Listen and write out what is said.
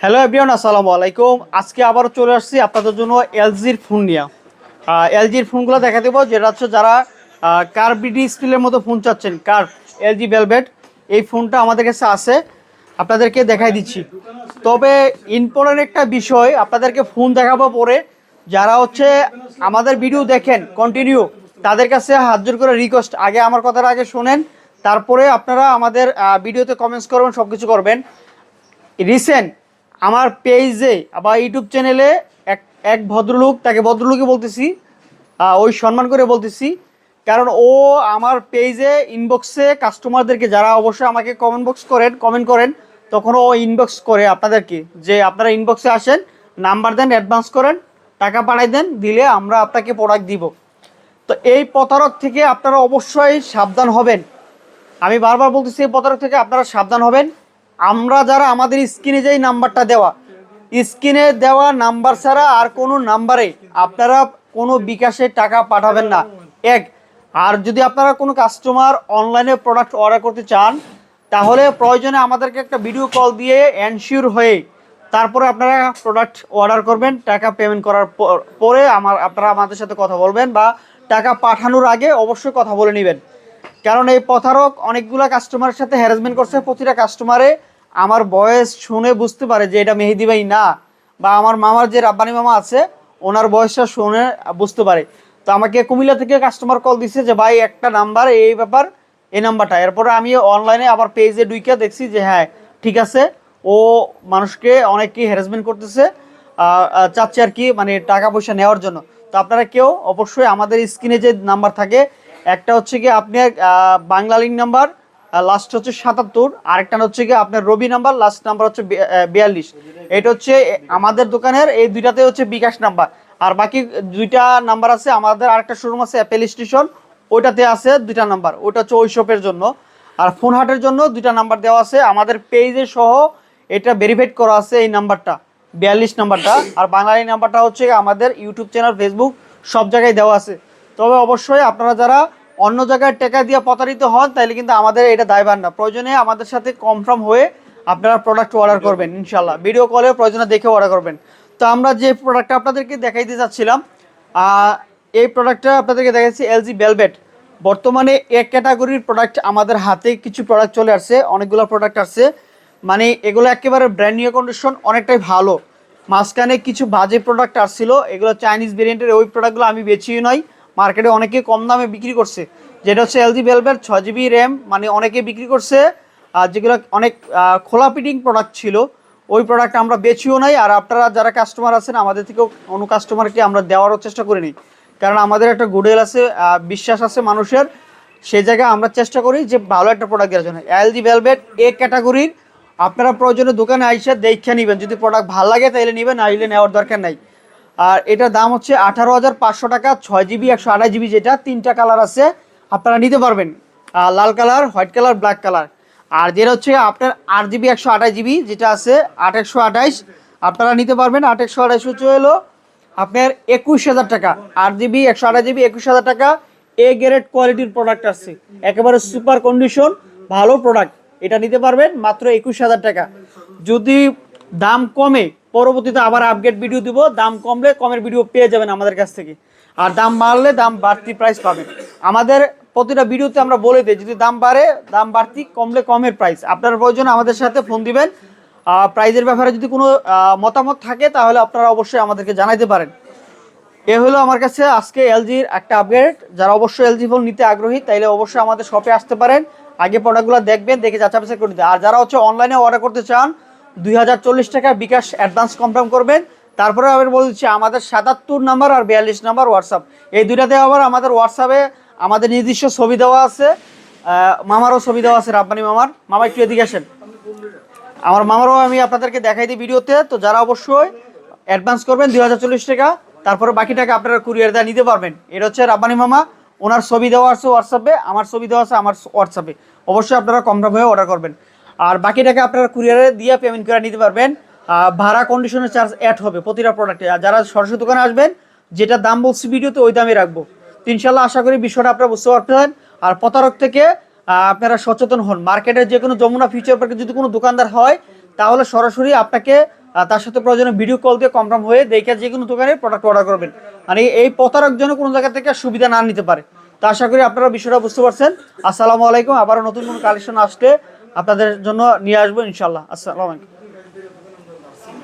Hello everyone আসসালামু আলাইকুম। আজকে আবারও চলে আসছি আপনাদের জন্য এলজির ফোন নিয়ে। এলজির ফোনগুলো দেখা দেবো, যেটা হচ্ছে যারা কার্বি ডিসপ্লের মতো ফোন চাচ্ছেন, কার এলজি ভেলভেট এই ফোনটা আমাদের কাছে আছে। আপনাদেরকে দেখাই দিচ্ছি। তবে ইম্পর্টেন্ট একটা বিষয়, আপনাদেরকে ফোন দেখাবো পরে। যারা হচ্ছে আমাদের ভিডিও দেখেন কন্টিনিউ তাদের কাছে হাত জোর করে রিকোয়েস্ট আগে আমার কথাটা আগে শোনেন, তারপরে আপনারা আমাদের ভিডিওতে কমেন্টস করবেন সব কিছু করবেন। রিসেন্ট আমার পেজে বা ইউটিউব চ্যানেলে এক এক ভদ্রলোক, তাকে ভদ্রলোকই বলতেছি ওই সম্মান করে বলতেছি, কারণ ও আমার পেজে ইনবক্সে কাস্টমারদেরকে যারা অবশ্যই আমাকে কমেন্ট বক্স করেন কমেন্ট করেন, তখন ও ইনবক্স করে আপনাদেরকে, যে আপনারা ইনবক্সে আসেন নাম্বার দেন অ্যাডভান্স করেন, টাকা পাঠাই দেন, দিলে আমরা আপনাকে প্রোডাক্ট দিব। তো এই প্রতারক থেকে আপনারা অবশ্যই সাবধান হবেন। আমি বারবার বলতেছি, এই প্রতারক থেকে আপনারা সাবধান হবেন। আমরা যারা আমাদের স্ক্রিনে যেই নাম্বারটা দেওয়া, স্ক্রিনে দেওয়া নাম্বার ছাড়া আর কোনো নাম্বারে আপনারা কোনো বিকাশে টাকা পাঠাবেন না। এক, আর যদি আপনারা কোনো কাস্টমার অনলাইনে প্রোডাক্ট অর্ডার করতে চান, তাহলে প্রয়োজনে আমাদেরকে একটা ভিডিও কল দিয়ে এনশিওর হয়ে তারপরে আপনারা প্রোডাক্ট অর্ডার করবেন, টাকা পেমেন্ট করার পর- পরে আমার, আপনারা আমাদের সাথে কথা বলবেন বা টাকা পাঠানোর আগে অবশ্যই কথা বলে নেবেন। কারণ এই প্রতারক অনেকগুলো কাস্টমারের সাথে হ্যারাসমেন্ট করছে, প্রতিটা কাস্টমারে আমার বয়স শুনে বুঝতে পারে যে এটা মেহেদি ভাই না বা আমার মামার যে রাব্বানি মামা আছে, ওনার বয়সটা শুনে বুঝতে পারে। তো আমাকে কুমিল্লা থেকে কাস্টমার কল দিছে যে, ভাই, একটা নাম্বার এই ব্যাপার, এই নাম্বারটা এরপরে আমি অনলাইনে আবার পেজে ডুইকে দেখছি যে হ্যাঁ ঠিক আছে। ও মানুষকে অনেককে হ্যারাসমেন্ট করতেছে চাচ্ছে আর কি মানে টাকা পয়সা নেওয়ার জন্য। তো আপনারা কেউ অবশ্যই আমাদের স্ক্রিনে যে নাম্বার থাকে একটা হচ্ছে কি আপনার আহ, বাংলা লিঙ্ক নাম্বার লাস্ট হচ্ছে সাতাত্তর আরেকটা হচ্ছে কি আপনার রবি নাম্বার লাস্ট নাম্বার হচ্ছে বিয়াল্লিশ। এটা হচ্ছে আমাদের দোকানের এই দুইটাতে হচ্ছে বিকাশ নাম্বার। আর বাকি দুইটা নাম্বার আছে আমাদের আরেকটা শোরুম আছে অ্যাপেল স্টেশন ওইটাতে আছে দুইটা নাম্বার। ওইটা হচ্ছে ওই শপের জন্য। আর ফোন হাটের জন্য দুইটা নাম্বার দেওয়া আছে আমাদের পেজে সহ এটা ভেরিফাইড করা আছে এই নাম্বারটা বিয়াল্লিশ নাম্বারটা। আর বাঙালি নাম্বারটা হচ্ছে আমাদের ইউটিউব চ্যানেল ফেসবুক সব জায়গায় দেওয়া আছে। তবে অবশ্যই আপনারা যারা অন্য জায়গায় টাকা দিয়ে প্রতারিত হন তাহলে কিন্তু আমাদের এটা দায়ভার না। প্রয়োজনে আমাদের সাথে কনফার্ম হয়ে আপনারা প্রোডাক্ট অর্ডার করবেন ইনশাল্লাহ ভিডিও কলে প্রয়োজনে দেখে অর্ডার করবেন। তো আমরা যে প্রোডাক্টটা আপনাদেরকে দেখাইতে চাচ্ছিলাম এই প্রোডাক্টটা আপনাদেরকে দেখাচ্ছি এলজি ভেলভেট বর্তমানে এক ক্যাটাগরির প্রোডাক্ট আমাদের হাতে কিছু প্রোডাক্ট চলে আসছে, অনেকগুলো প্রোডাক্ট আসছে। মানে এগুলো একেবারে ব্র্যান্ড নিউ কন্ডিশন অনেকটাই ভালো। মাঝখানে কিছু বাজে প্রোডাক্ট আসছিল, এগুলো চাইনিজ ভেরিয়েন্টের ওই প্রোডাক্টগুলো আমি বেচিও নয় মার্কেটে অনেকে কম দামে বিক্রি করছে। যেটা হচ্ছে এলজি ভেলভেট ছয় জিবি র্যাম মানে অনেকে বিক্রি করছে আর যেগুলো অনেক খোলা ফিটিং প্রোডাক্ট ছিল। ওই প্রোডাক্ট আমরা বেচিও নাই, আর আপনারা যারা কাস্টমার আছেন, আমাদের থেকেও অন্য কাস্টমারকে আমরা দেওয়ারও চেষ্টা করে নিই। কারণ আমাদের একটা গুডেল আছে বিশ্বাস আছে মানুষের, সেই জায়গায় আমরা চেষ্টা করি যে ভালো একটা প্রোডাক্ট দেওয়ার জন্য। এলজি ভেলভেট এ ক্যাটাগরির আপনারা প্রয়োজনে দোকানে আইসা দেখে নেবেন। যদি প্রোডাক্ট ভালো লাগে তাহলে নেবেন নাইলে নেওয়ার দরকার নাই। আর এটার দাম হচ্ছে আঠারো হাজার পাঁচশো টাকা, ছয় জিবি একশো আঠাশ জিবি যেটা, তিনটা কালার আছে। আপনারা নিতে পারবেন লাল colour white colour black colour আর যেটা হচ্ছে আপনার আট জিবি একশো আঠাশ জিবি যেটা আছে, আট একশো আঠাইশ আপনারা নিতে পারবেন। আট একশো আঠাইশ হচ্ছে হলো আপনার একুশ হাজার টাকা। আট জিবি একশো আঠাশ জিবি একুশ হাজার টাকা। এ গ্রেড কোয়ালিটির প্রোডাক্ট আসছে একেবারে সুপার কন্ডিশন ভালো প্রোডাক্ট এটা নিতে পারবেন মাত্র একুশ হাজার টাকা। যদি দাম কমে পরবর্তীতে আবার আপডেট ভিডিও দিব। দাম কমলে কমের ভিডিও পেয়ে যাবেন আমাদের কাছ থেকে। আর দাম বাড়লে দাম বাড়তি প্রাইস পাবেন। আমাদের প্রতিটা ভিডিওতে আমরা বলে দিই, যদি দাম বাড়ে, দাম বাড়তি, কমলে কমের প্রাইস আপনার প্রয়োজন আমাদের সাথে ফোন দিবেন। প্রাইজের ব্যাপারে যদি কোনো মতামত থাকে, তাহলে আপনারা অবশ্যই আমাদেরকে জানাইতে পারেন। এ হলো আমার কাছে আজকে এলজির একটা আপগ্রেড যারা অবশ্যই এলজি ফোন নিতে আগ্রহী, তাইলে অবশ্যই আমাদের শপে আসতে পারেন। আগে প্রোডাক্টগুলো দেখবেন, দেখে যাচাই বাছাই করে দিতে আর যারা হচ্ছে অনলাইনে অর্ডার করতে চান দুই হাজার চল্লিশ টাকা বিকাশ অ্যাডভান্স কনফার্ম করবেন। তারপরে আবার বলছি আমাদের সাতাত্তর নাম্বার আর বিয়াল্লিশ নাম্বার হোয়াটসঅ্যাপ এই দুইটাতে আবার আমাদের হোয়াটসঅ্যাপে আমাদের নির্দিষ্ট ছবি দেওয়া আছে। মামারও ছবি দেওয়া আছে, রাব্বানি মামার। মামা, একটু এদিকে আসেন। আমার মামারও আমি আপনাদেরকে দেখাই দিই ভিডিওতে। তো যারা অবশ্যই অ্যাডভান্স করবেন দুই হাজার চল্লিশ টাকা, তারপরে বাকি টাকা আপনারা কুরিয়ার দেওয়া নিতে পারবেন। এটা হচ্ছে রাব্বানি মামা, ওনার ছবি দেওয়া আছে হোয়াটসঅ্যাপে আমার ছবি দেওয়া আছে আমার হোয়াটসঅ্যাপে অবশ্যই আপনারা কম দাম হয়ে অর্ডার করবেন। আর বাকি টাকা আপনারা কুরিয়ারে দিয়ে পেমেন্ট করে নিতে পারবেন। ভাড়া কন্ডিশনের চার্জ অ্যাড হবে প্রতিটা প্রোডাক্টে আর যারা সরাসরি দোকানে আসবেন, যেটা দাম বলছি ভিডিওতে ওই দামে রাখব। ইনশাল্লাহ আশা করি বিষয়টা আপনারা বুঝতে পারতেন আর প্রতারক থেকে আপনারা সচেতন হন। মার্কেটের যে কোনো যমুনা ফিউচার পার্কে যদি কোনো দোকানদার হয়, তাহলে সরাসরি আপনাকে তার সাথে প্রয়োজনে ভিডিও কল দিয়ে কনফার্ম হয়ে দেখে যে কোনো দোকানে প্রোডাক্ট অর্ডার করবেন। মানে এই প্রতারক জন্য কোনো জায়গা থেকে সুবিধা না নিতে পারে। তো আশা করি আপনারা বিষয়টা বুঝতে পারছেন। আসসালামু আলাইকুম। আবারও নতুন কোনো কালেকশন আসলে আপনাদের জন্য নিয়ে আসব ইনশাল্লাহ আসসালামু আলাইকুম।